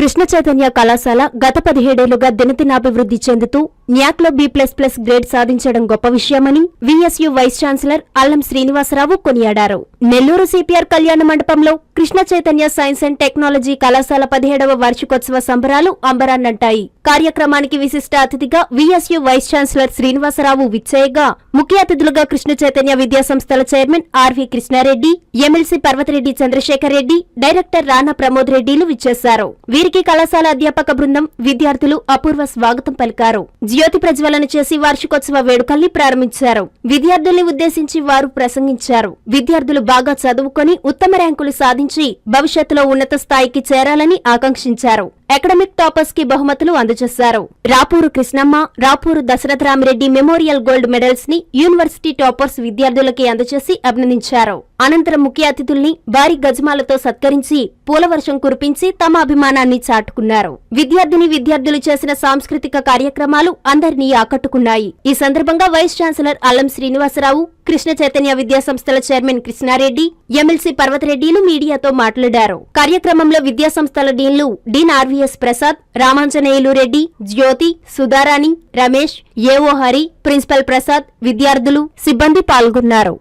కృష్ణ చైతన్య కళాశాల గత పదిహేడేళ్ళుగా దినదినాభివృద్ధి చెందుతూ న్యాక్లో బి ప్లస్ ప్లస్ గ్రేడ్ సాధించడం గొప్ప విషయమని విఎస్యు వైస్ ఛాన్సలర్ అల్లం శ్రీనివాసరావు కొనియాడారు. నెల్లూరు సిపిఆర్ కళ్యాణ మండపంలో Krishna Chaitanya science and technology కళాశాల పదిహేడవ వార్షికోత్సవ సంబరాలు అంబరాన్నంటాయి. కార్యక్రమానికి విశిష్ట అతిథిగా విఎస్యు వైస్ ఛాన్సలర్ శ్రీనివాసరావు విచ్చేయగా ముఖ్య అతిథులుగా కృష్ణ చైతన్య విద్యా సంస్థల chairman RV Krishnareddy MLC Parvathireddy Chandrasekhar Reddy director Rana Pramod రెడ్డిలు విచ్చేశారు. వీరికి కళాశాల అధ్యాపక బృందం విద్యార్థులు అపూర్వ స్వాగతం పలికారు. జ్యోతి ప్రజ్వలన చేసి వార్షికోత్సవ వేడుకల్ని ప్రారంభించారు. విద్యార్థుల్ని ఉద్దేశించి వారు ప్రసంగించారు. విద్యార్థులు బాగా చదువుకొని ఉత్తమ ర్యాంకులు సాధించి భవిష్యత్తులో ఉన్నత స్థాయికి చేరాలని ఆకాంక్షించారు. అకాడమిక్ టాపర్స్కి బహుమతులు అందజేశారు. రాపూరు కృష్ణమ్మ రాపూరు దశరథరామిరెడ్డి మెమోరియల్ గోల్డ్ మెడల్స్ని యూనివర్సిటీ టాపర్స్ విద్యార్థులకి అందజేసి అభినందించారు. అనంతరం ముఖ్య అతిథుల్ని భారీ గజమాలతో సత్కరించి పూలవర్షం కురిపించి తమ అభిమానాన్ని చాటుకున్నారు. విద్యార్థిని విద్యార్థులు చేసిన సాంస్కృతిక కార్యక్రమాలు అందరినీ ఆకట్టుకున్నాయి. ఈ సందర్భంగా వైస్ ఛాన్సలర్ అల్లం శ్రీనివాసరావు కృష్ణ చైతన్య విద్యా సంస్థల చైర్మన్ కృష్ణారెడ్డి ఎమ్మెల్సీ పర్వతరెడ్డిలు మీడియాతో మాట్లాడారు. కార్యక్రమంలో విద్యా సంస్థల డీన్లు dean RVS Prasad Ramanjaneyulu Reddy Jyothi Sudharani Ramesh AO Hari principal Prasad విద్యార్థులు సిబ్బంది పాల్గొన్నారు.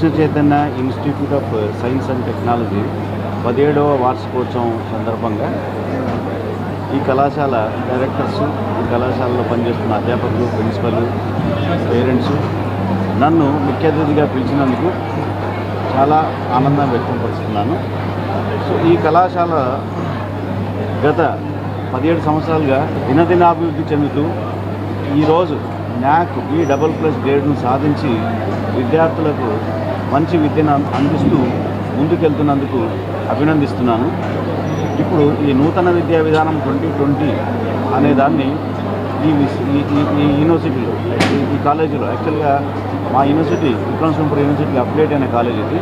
Krishna Chaitanya institute of science and technology పదిహేడవ వార్షికోత్సవం సందర్భంగా ఈ కళాశాల డైరెక్టర్స్ ఈ కళాశాలలో పనిచేస్తున్న అధ్యాపకులు ప్రిన్సిపల్ పేరెంట్స్ నన్ను ముఖ్య అతిథిగా పిలిచినందుకు చాలా ఆనందం వ్యక్తపరుస్తున్నాను. సో ఈ కళాశాల గత పదిహేడు సంవత్సరాలుగా దినదినాభివృద్ధి చెందుతూ ఈరోజు న్యాక్ బి డబుల్ ప్లస్ గ్రేడ్ను సాధించి విద్యార్థులకు మంచి విద్యను అందిస్తూ ముందుకెళ్తున్నందుకు అభినందిస్తున్నాను. ఇప్పుడు ఈ నూతన విద్యా విధానం ట్వంటీ ట్వంటీ అనే దాన్ని ఈ ఈ ఈ యూనివర్సిటీలో ఈ- ఈ కాలేజీలో యాక్చువల్గా మా యూనివర్సిటీ విక్రమసింహపురం యూనివర్సిటీకి అప్డేట్ అయిన కాలేజ్ ఇది.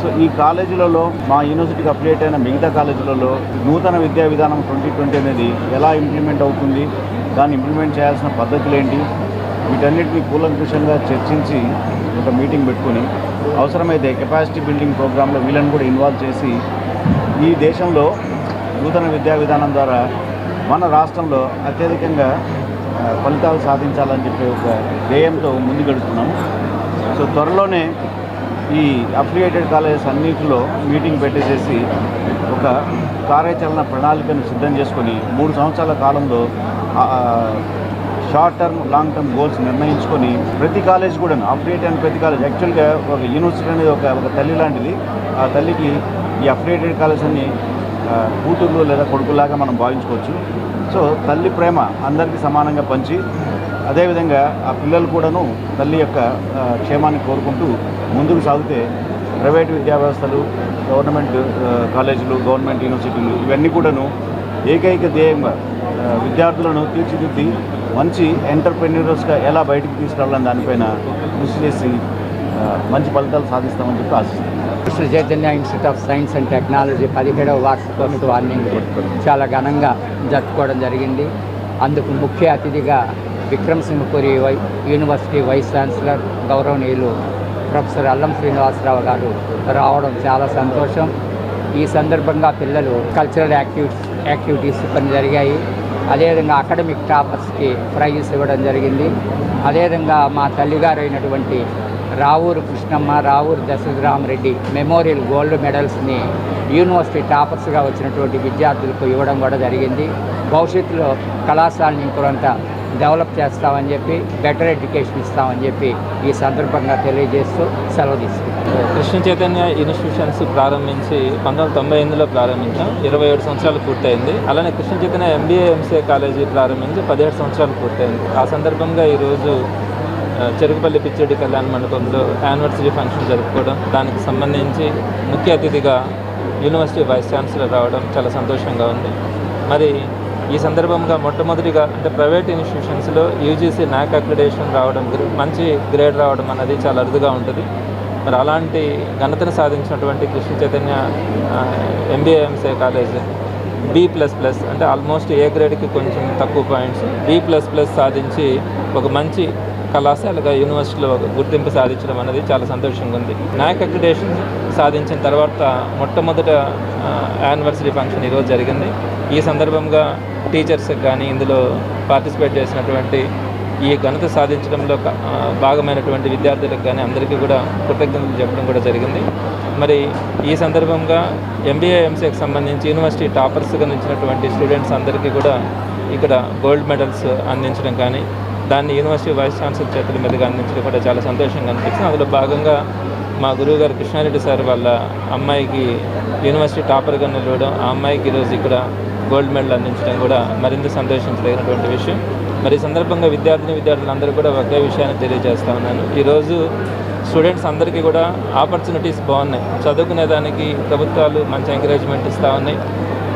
సో ఈ కాలేజీలలో మా యూనివర్సిటీకి అప్డేట్ అయిన మిగతా కాలేజీలలో నూతన విద్యా విధానం ట్వంటీ ట్వంటీ అనేది ఎలా ఇంప్లిమెంట్ అవుతుంది దాన్ని ఇంప్లిమెంట్ చేయాల్సిన పద్ధతులు ఏంటి వీటన్నిటిని కూలంకుషంగా చర్చించి ఒక మీటింగ్ పెట్టుకొని అవసరమైతే కెపాసిటీ బిల్డింగ్ ప్రోగ్రాంలో వీళ్ళని కూడా ఇన్వాల్వ్ చేసి ఈ దేశంలో నూతన విద్యా విధానం ద్వారా మన రాష్ట్రంలో అత్యధికంగా ఫలితాలు సాధించాలని చెప్పి ఒక ధ్యేయంతో ముందుకెడుతున్నాము సో త్వరలోనే ఈ అఫిలియేటెడ్ కాలేజెస్ అన్నింటిలో మీటింగ్ పెట్టేసేసి ఒక కార్యాచరణ ప్రణాళికను సిద్ధం చేసుకొని మూడు సంవత్సరాల కాలంలో short term long term goals నిర్ణయించుకొని ప్రతి కాలేజ్ కూడా అప్డేట్ అండ్ ప్రతి కాలేజ్. యాక్చువల్గా ఒక యూనివర్సిటీ అనేది ఒక ఒక తల్లి లాంటిది. ఆ తల్లికి ఈ అప్డేటెడ్ కాలేజ్ అన్ని కూతుర్లు లేదా కొడుకులాగా మనం భావించుకోవచ్చు. సో తల్లి ప్రేమ అందరికీ సమానంగా పంచి అదేవిధంగా ఆ పిల్లలు కూడాను తల్లి యొక్క క్షేమాన్ని కోరుకుంటూ ముందుకు సాగితే ప్రైవేట్ విద్యా వ్యవస్థలు గవర్నమెంట్ కాలేజీలు గవర్నమెంట్ యూనివర్సిటీలు ఇవన్నీ కూడాను ఏకైక ధ్యేయంగా విద్యార్థులను తీర్చిదిద్ది మంచి ఎంటర్ప్రెన్యూరర్స్గా ఎలా బయటకు తీసుకెళ్ళాలని దానిపైన కృషి చేసి మంచి ఫలితాలు సాధిస్తామని చెప్పి ఆశిస్తున్నాను. Sri Chaitanya institute of science and technology పదిహేడవ వార్షికోత్సవాన్ని చాలా ఘనంగా జరుపుకోవడం జరిగింది. అందుకు ముఖ్య అతిథిగా విక్రమ్ సింహపురి వై యూనివర్సిటీ వైస్ ఛాన్సలర్ గౌరవనీయులు ప్రొఫెసర్ అల్లం శ్రీనివాసరావు గారు రావడం చాలా సంతోషం. ఈ సందర్భంగా పిల్లలు కల్చరల్ యాక్టివిటీస్ యాక్టివిటీస్ కొన్ని జరిగాయి. అదేవిధంగా అకాడమిక్ టాపర్స్కి ప్రైజెస్ ఇవ్వడం జరిగింది. అదేవిధంగా మా తల్లిగారు అయినటువంటి రావూరు కృష్ణమ్మ రావూరు దశరథరామరెడ్డి మెమోరియల్ గోల్డ్ మెడల్స్ని యూనివర్సిటీ టాపర్స్గా వచ్చినటువంటి విద్యార్థులకు ఇవ్వడం కూడా జరిగింది. భవిష్యత్తులో కళాశాలని ఇంకొంత డెవలప్ చేస్తామని చెప్పి బెటర్ ఎడ్యుకేషన్ ఇస్తామని చెప్పి ఈ సందర్భంగా తెలియజేస్తూ సెలవు తీసుకుంటాం కృష్ణ చైతన్య ఇన్స్టిట్యూషన్స్ ప్రారంభించి పంతొమ్మిది వందల తొంభై ఎనిమిదిలో ప్రారంభించాం. ఇరవై ఏడు సంవత్సరాలు పూర్తయింది. అలానే Krishna Chaitanya MBA MCA college ప్రారంభించి పదిహేడు సంవత్సరాలు పూర్తయింది. ఆ సందర్భంగా ఈరోజు చెరుకుపల్లి పిచ్చెడి కళ్యాణ మండపంలో యానివర్సరీ ఫంక్షన్ జరుపుకోవడం దానికి సంబంధించి ముఖ్య అతిథిగా యూనివర్సిటీ వైస్ ఛాన్సలర్ రావడం చాలా సంతోషంగా ఉంది. మరి ఈ సందర్భంగా మొట్టమొదటిగా అంటే ప్రైవేట్ ఇన్స్టిట్యూషన్స్లో యూజీసీ నాక్ అక్రిడేషన్ రావడం మంచి గ్రేడ్ రావడం అనేది చాలా అరుదుగా ఉంటుంది. మరి అలాంటి ఘనతను సాధించినటువంటి Krishna Chaitanya MBA MCA college B plus plus అంటే ఆల్మోస్ట్ ఏ గ్రేడ్కి కొంచెం తక్కువ పాయింట్స్ బి ప్లస్ ప్లస్ సాధించి ఒక మంచి కళాశాలగా యూనివర్సిటీలో ఒక గుర్తింపు సాధించడం అనేది చాలా సంతోషంగా ఉంది. నాయక్ అక్రిడేషన్ సాధించిన తర్వాత మొట్టమొదట యానివర్సరీ ఫంక్షన్ ఈరోజు జరిగింది. ఈ సందర్భంగా టీచర్స్కి కానీ ఇందులో పార్టిసిపేట్ చేసినటువంటి ఈ ఘనత సాధించడంలో భాగమైనటువంటి విద్యార్థులకు కానీ అందరికీ కూడా కృతజ్ఞతలు చెప్పడం కూడా జరిగింది. మరి ఈ సందర్భంగా ఎంబీఏ ఎంసీకి సంబంధించి యూనివర్సిటీ టాపర్స్గా నిలిచినటువంటి స్టూడెంట్స్ అందరికీ కూడా ఇక్కడ గోల్డ్ మెడల్స్ అందించడం కానీ దాన్ని యూనివర్సిటీ వైస్ ఛాన్సలర్ చేతుల మీదుగా అందించడం కూడా చాలా సంతోషంగా అనిపిస్తుంది. అందులో భాగంగా మా గురువు గారు కృష్ణారెడ్డి సార్ వాళ్ళ అమ్మాయికి యూనివర్సిటీ టాపర్గా నిలవడం ఆ అమ్మాయికి ఈరోజు ఇక్కడ గోల్డ్ మెడల్ అందించడం కూడా మరింత సంతోషించదగినటువంటి విషయం. మరి సందర్భంగా విద్యార్థిని విద్యార్థులందరూ కూడా ఒకే విషయాన్ని తెలియజేస్తా ఉన్నాను. ఈరోజు స్టూడెంట్స్ అందరికీ కూడా ఆపర్చునిటీస్ బాగున్నాయి. చదువుకునే దానికి ప్రభుత్వాలు మంచి ఎంకరేజ్మెంట్ ఇస్తూ ఉన్నాయి.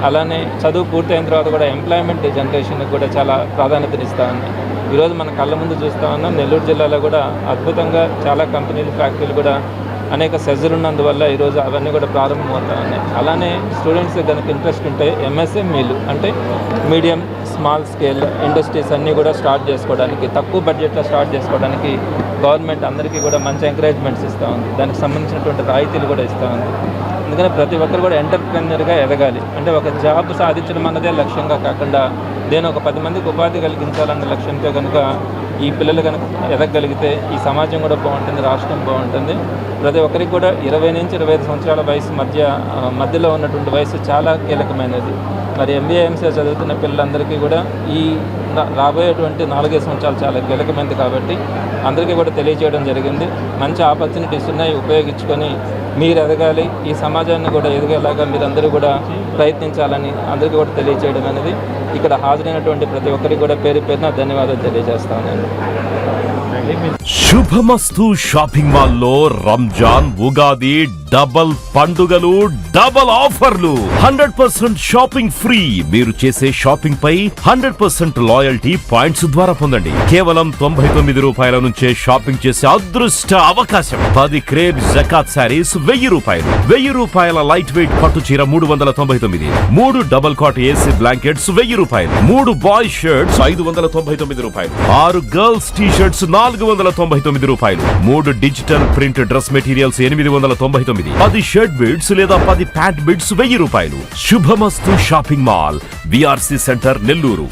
అలానే చదువు పూర్తయిన తర్వాత కూడా ఎంప్లాయ్మెంట్ జనరేషన్కి కూడా చాలా ప్రాధాన్యతనిస్తూ ఉన్నాయి. ఈరోజు మన కళ్ళ ముందు చూస్తూ ఉన్నాం. నెల్లూరు జిల్లాలో కూడా అద్భుతంగా చాలా కంపెనీలు ఫ్యాక్టరీలు కూడా అనేక సెజర్ ఉన్నందువల్ల ఈరోజు అవన్నీ కూడా ప్రారంభమవుతా ఉన్నాయి. అలానే స్టూడెంట్స్ కనుక ఇంట్రెస్ట్ ఉంటే ఎంఎస్ఎంఈలు అంటే మీడియం స్మాల్ స్కేల్ ఇండస్ట్రీస్ అన్నీ కూడా స్టార్ట్ చేసుకోవడానికి తక్కువ బడ్జెట్లో స్టార్ట్ చేసుకోవడానికి గవర్నమెంట్ అందరికీ కూడా మంచి ఎంకరేజ్మెంట్స్ ఇస్తూ ఉంది. దానికి సంబంధించినటువంటి రాయితీలు కూడా ఇస్తూ ఉంది. అందుకని ప్రతి ఒక్కరు కూడా ఎంటర్ప్రెన్యూర్గా ఎదగాలి. అంటే ఒక జాబ్ సాధించడం అన్నదే లక్ష్యంగా కాకుండా దేని ఒక పది మందికి ఉపాధి కలిగించాలన్న లక్ష్యంతో కనుక ఈ పిల్లలు కనుక ఎదగగలిగితే ఈ సమాజం కూడా బాగుంటుంది రాష్ట్రం బాగుంటుంది. ప్రతి ఒక్కరికి కూడా ఇరవై నుంచి ఇరవై ఐదు సంవత్సరాల వయసు మధ్య మధ్యలో ఉన్నటువంటి వయసు చాలా కీలకమైనది. మరి ఎంబీఏ ఎంసీఏ చదువుతున్న పిల్లలందరికీ కూడా ఈ రాబోయేటువంటి నాలుగైదు సంవత్సరాలు చాలా కీలకమైనది కాబట్టి అందరికీ కూడా తెలియజేయడం జరిగింది. మంచి ఆపర్చునిటీస్ ఉన్నాయి ఉపయోగించుకొని మీరు ఎదగాలి ఈ సమాజాన్ని కూడా ఎదిగేలాగా మీరందరూ కూడా ప్రయత్నించాలని అందరికీ కూడా తెలియజేయడం అనేది ఇక్కడ హాజరైనటువంటి ప్రతి ఒక్కరికి కూడా పేరు పేరున ధన్యవాదాలు తెలియజేస్తాను నేను శుభమస్తు షాపింగ్ మాల్లో రంజాన్ ఉగాది డబల్ పండుగలు డబల్ ఆఫర్లు. Hundred percent shopping free. మీరు చేసే షాపింగ్ పై హండ్రెడ్ పర్సెంట్ లాయల్టీ పాయింట్స్ ద్వారా పొందండి. కేవలం తొంభై తొమ్మిది రూపాయల నుంచే షాపింగ్ చేసే అదృష్ట అవకాశం. పది క్రేబ్ జకాత్ శారీస్ వెయ్యి రూపాయలు. వెయ్యి రూపాయల లైట్ వెయిట్ పట్టు చీర మూడు వందల తొంభై తొమ్మిది. మూడు డబల్ కాట్ ఏసీ బ్లాంకెట్స్ వెయ్యి రూపాయలు. మూడు బాయ్ షర్ట్స్ ఐదు వందల తొంభై తొమ్మిది రూపాయలు. ఆరు గర్ల్స్ టీ షర్ట్స్ నాలుగు వందల తొంభై తొమ్మిది రూపాయలు. మూడు డిజిటల్ ప్రింట్ డ్రెస్ మెటీరియల్స్ ఎనిమిది వందల తొంభై తొమ్మిది. తొమ్మిది పది షర్ట్ బిడ్స్ లేదా పది ప్యాంట్ బిడ్స్ వెయ్యి రూపాయలు. Subhamastu shopping mall VRC centre Nellore.